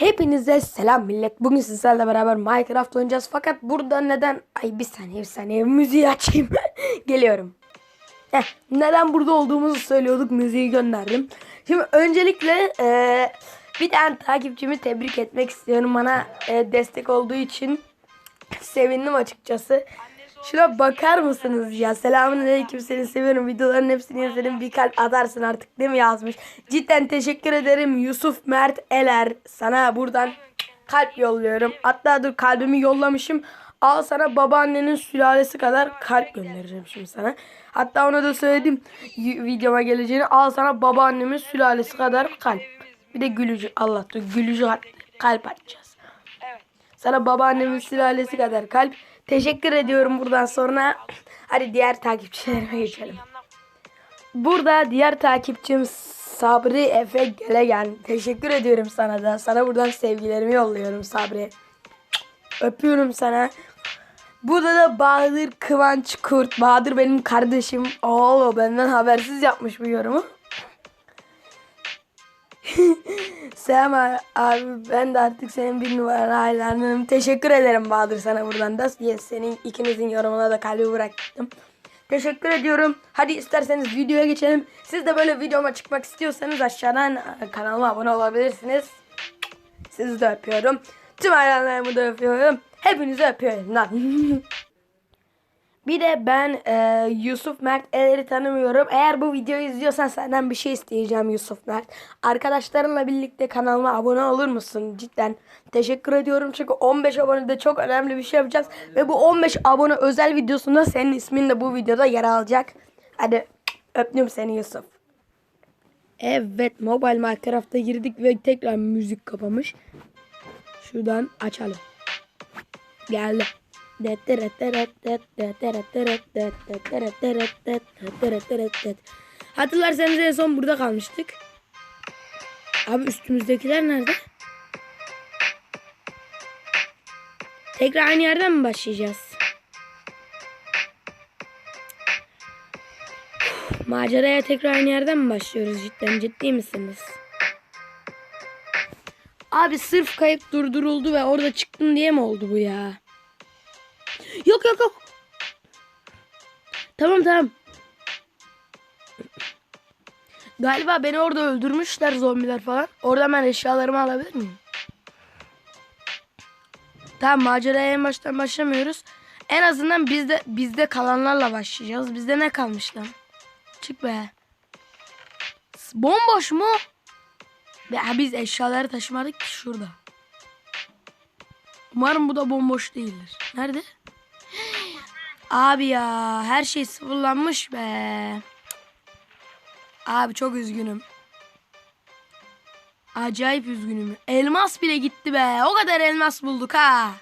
Hepinize selam millet. Bugün sizlerle beraber Minecraft oynayacağız. Fakat burada neden... Ay bir saniye bir saniye müziği açayım. Geliyorum. Heh, neden burada olduğumuzu söylüyorduk. Müziği gönderdim. Şimdi öncelikle eee, bir tane takipçimi tebrik etmek istiyorum. Bana eee, destek olduğu için sevindim açıkçası. Şuna bakar mısınız ya? Selamünaleyküm seni seviyorum. Videoların hepsini izledim. Bir kalp atarsın artık değil mi yazmış. Cidden teşekkür ederim Yusuf Mert Eler. Sana buradan kalp yolluyorum. Hatta dur kalbimi yollamışım. Al sana babaannenin sülalesi kadar kalp göndereceğim şimdi sana. Hatta ona da söyledim videoma geleceğini. Al sana babaannemin sülalesi kadar kalp. Bir de gülücü. Allah dur gülücü kalp atacağız. Sana babaannemin sülalesi kadar kalp. Teşekkür ediyorum buradan sonra. Hadi diğer takipçilerime geçelim. Burada diğer takipçim Sabri Efe Gelegen. Teşekkür ediyorum sana da. Sana buradan sevgilerimi yolluyorum Sabri. Öpüyorum sana. Burada da Bahadır Kıvanç Kurt. Bahadır benim kardeşim. Oo benden habersiz yapmış bu yorumu. Selam abi, ben de artık senin bir numaralı hayranınım. Teşekkür ederim Bahadır sana buradan da. Yes, senin ikinizin yorumuna da kalbi bıraktım. Teşekkür ediyorum. Hadi isterseniz videoya geçelim. Siz de böyle videoma çıkmak istiyorsanız aşağıdan e, kanalıma abone olabilirsiniz. Sizi de öpüyorum. Tüm hayranlarımı da öpüyorum. Hepinizi öpüyorum lan. Bir de ben e, Yusuf Mert Eler'i tanımıyorum. Eğer bu videoyu izliyorsan senden bir şey isteyeceğim Yusuf Mert. Arkadaşlarınla birlikte kanalıma abone olur musun? Cidden teşekkür ediyorum. Çünkü 15 abonede çok önemli bir şey yapacağız. Ve bu 15 abone özel videosunda senin ismin de bu videoda yer alacak. Hadi öptüm seni Yusuf. Evet Mobile Minecraft'a girdik ve tekrar müzik kapamış. Şuradan açalım. Geldi. Hatırlarsanız en son burada kalmıştık. Abi üstümüzdekiler nerede? Tekrar aynı yerden mi başlayacağız? Maceraya tekrar aynı yerden mi başlıyoruz cidden? Ciddi misiniz? Abi sırf kayıp durduruldu ve orada çıktın diye mi oldu bu ya? Yok yok yok. Tamam tamam. Galiba beni orada öldürmüşler zombiler falan. Orada ben eşyalarımı alabilir miyim? Tamam maceraya en baştan başlamıyoruz. En azından bizde bizde kalanlarla başlayacağız. Bizde ne kalmış lan? Çık be. Bomboş mu? Ya biz eşyaları taşımadık ki şurada. Umarım bu da bomboş değildir. Nerede? Abi ya her şey sıfırlanmış be. Abi çok üzgünüm. Acayip üzgünüm. Elmas bile gitti be. O kadar elmas bulduk ha.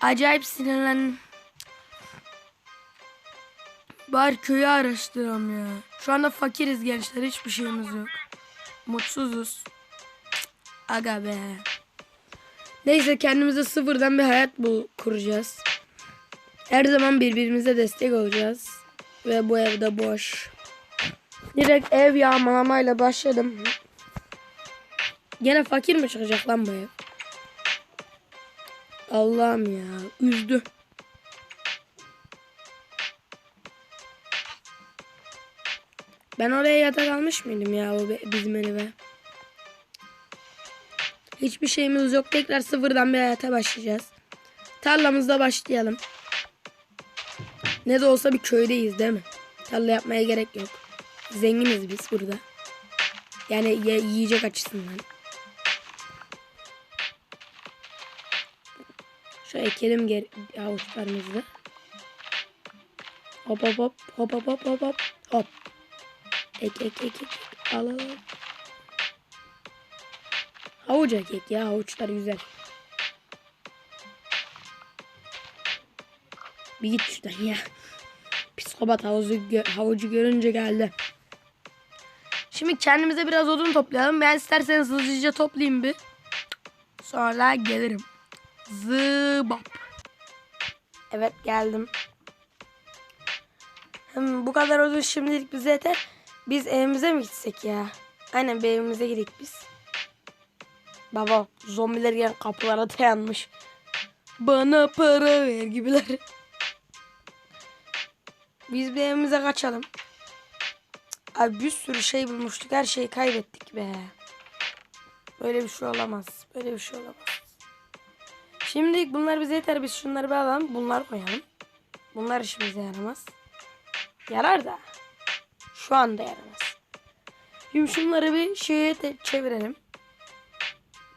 Acayip sinirlen. Bari köyü araştıralım ya. Şu anda fakiriz gençler. Hiçbir şeyimiz yok. Mutsuzuz. Aga be. Neyse kendimize sıfırdan bir hayat bul kuracağız. Her zaman birbirimize destek olacağız. Ve bu evde boş. Direkt ev yağmalamayla başladım. Gene fakir mi çıkacak lan bu ev? Allah'ım ya. Üzdü. Ben oraya yatak almış mıydım ya o bizim eve? Hiçbir şeyimiz yok. Tekrar sıfırdan bir hayata başlayacağız. Tarlamızda başlayalım. Ne de olsa bir köydeyiz değil mi? Tarla yapmaya gerek yok. Zenginiz biz burada. Yani yiyecek açısından. Şu ekelim ger avuçlarımızda. Hop hop hop hop hop hop hop hop. Hop. Ek ek ek ek. Al al al. Havuç ekek ya havuçlar güzel. Bir git şuradan ya. Psikopat havuzu havucu görünce geldi. Şimdi kendimize biraz odun toplayalım. Ben isterseniz hızlıca toplayayım bir. Sonra gelirim. Zıbap. Evet geldim. Hem bu kadar odun şimdilik bize yeter. Biz evimize mi gitsek ya? Aynen bir evimize gidelim biz. Baba zombiler gelen kapılara dayanmış. Bana para ver gibiler. Biz bir evimize kaçalım. Abi bir sürü şey bulmuştuk. Her şeyi kaybettik be. Böyle bir şey olamaz. Böyle bir şey olamaz. Şimdi bunlar bize yeter. Biz şunları bir alalım. Bunları koyalım. Bunlar işimize yaramaz. Yarar da. Şu anda yaramaz. Şimdi şunları bir şeye çevirelim.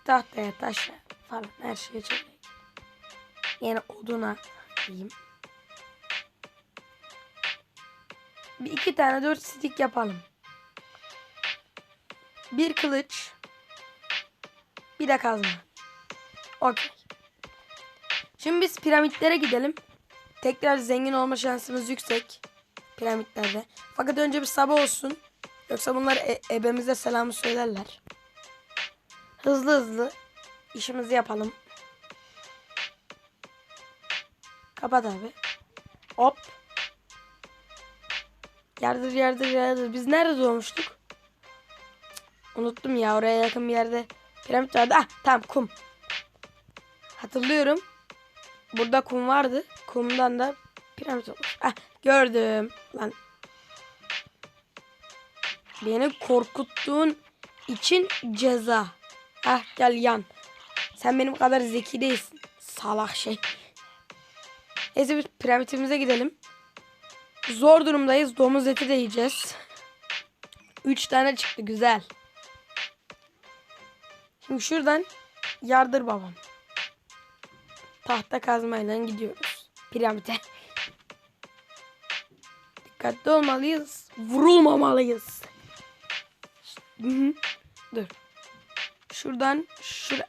Tahtaya, taşa falan her şeye çevirelim. Yani oduna diyeyim. Bir iki tane dört stick yapalım. Bir kılıç. Bir de kazma. Okey. Şimdi biz piramitlere gidelim. Tekrar zengin olma şansımız yüksek. Piramitlerde. Fakat önce bir sabah olsun. Yoksa bunlar e- ebemize selamı söylerler. Hızlı hızlı işimizi yapalım. Kapat abi. Hop. Yardır yardır yardır. Biz nerede doğmuştuk? Unuttum ya oraya yakın bir yerde piramit vardı. Ah tamam kum. Hatırlıyorum. Burada kum vardı. Kumdan da piramit olmuş. Ah gördüm. Lan. Beni korkuttuğun için ceza. Ah gel yan. Sen benim kadar zeki değilsin. Salak şey. Neyse biz piramitimize gidelim. Zor durumdayız. Domuz eti de yiyeceğiz. Üç tane çıktı güzel. Şimdi şuradan yardır babam. Tahta kazmayla gidiyoruz. Piramite. Dikkatli olmalıyız. Vurulmamalıyız. Dur. Şuradan şuraya.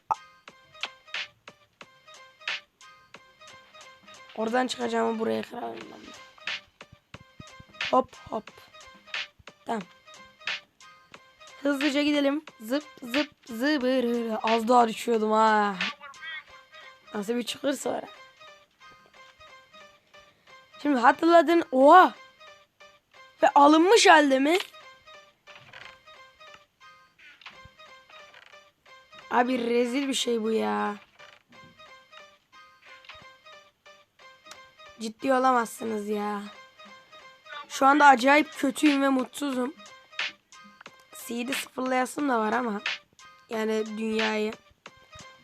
Oradan çıkacağımı buraya kırarım ben. Hop hop. Tamam. Hızlıca gidelim. Zıp zıp zıbır. Az daha düşüyordum ha. Nasıl bir çıkır sonra. Şimdi hatırladın. Oha. Ve alınmış halde mi? Abi rezil bir şey bu ya. Ciddi olamazsınız ya. Şu anda acayip kötüyüm ve mutsuzum. Seed'i sıfırlayasım da var ama. Yani dünyayı.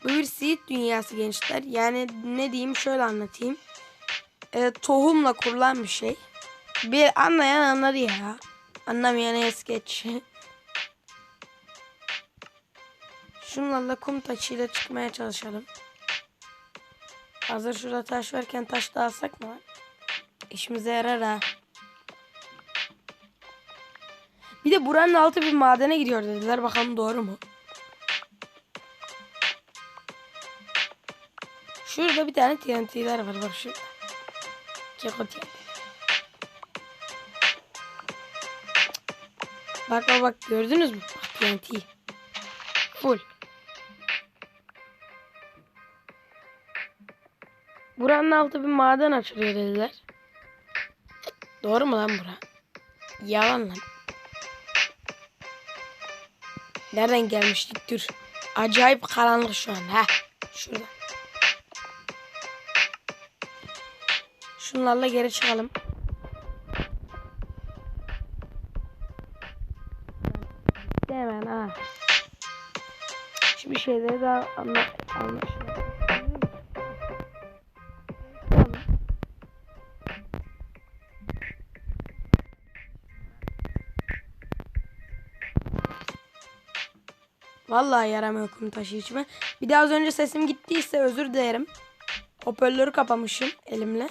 Bu bir seed dünyası gençler. Yani ne diyeyim şöyle anlatayım. Ee, tohumla kurulan bir şey. Bir anlayan anladı ya. Anlamayan es geç. Şunlarla kum taşıyla çıkmaya çalışalım. Hazır şurada taş varken taş da alsak mı? İşimize yarar ha. Bir de buranın altı bir madene gidiyor dediler. Bakalım doğru mu? Şurada bir tane TNT'ler var. Bak şurada. Keko TNT. Bak bak bak gördünüz mü? Bak TNT. Full. Buranın altı bir maden açılıyor dediler. Doğru mu lan bura? Yalan lan. Nereden gelmiştik? Dur. Acayip karanlık şu an. Ha, şurada. Şunlarla geri çıkalım. Hemen ha. Şimdi şeyleri daha anla anlaşılıyor. Vallahi yaramıyor kum taşı içime. Bir de az önce sesim gittiyse özür dilerim. Hoparlörü kapamışım elimle.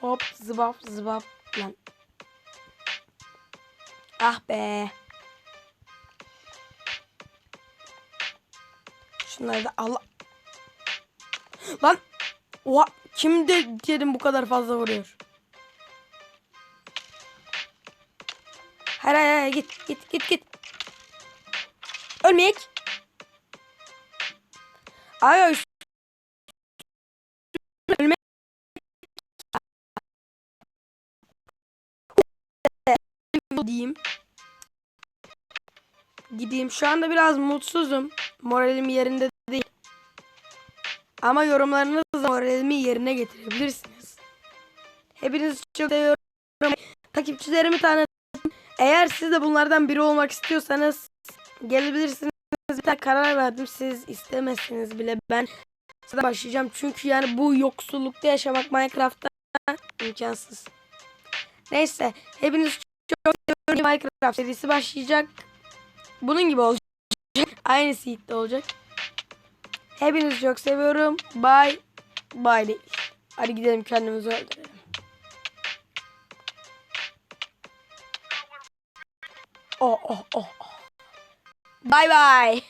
Hop zıbap zıbap lan. Ah be. Şunları da Allah. Lan. Oha. Kim de dedim bu kadar fazla vuruyor. Hayır hayır, git git git git. Ölmeyek. Ay ay. Ölmek. Gideyim. Gideyim. Şu anda biraz mutsuzum. Moralim yerinde değil. Ama yorumlarınızla moralimi yerine getirebilirsiniz. Hepinizi çok seviyorum. Takipçilerimi tanıtın. Eğer siz de bunlardan biri olmak istiyorsanız gelebilirsiniz. Bir tane karar verdim. Siz istemezsiniz bile. Ben başlayacağım. Çünkü yani bu yoksullukta yaşamak Minecraft'ta imkansız. Neyse. Hepiniz çok seviyorum. Minecraft serisi başlayacak. Bunun gibi olacak. Aynı seed'de olacak. Hepinizi çok seviyorum. Bye. Bye değil. Hadi gidelim kendimizi öldürelim. Oh oh oh. oh. Bye bye.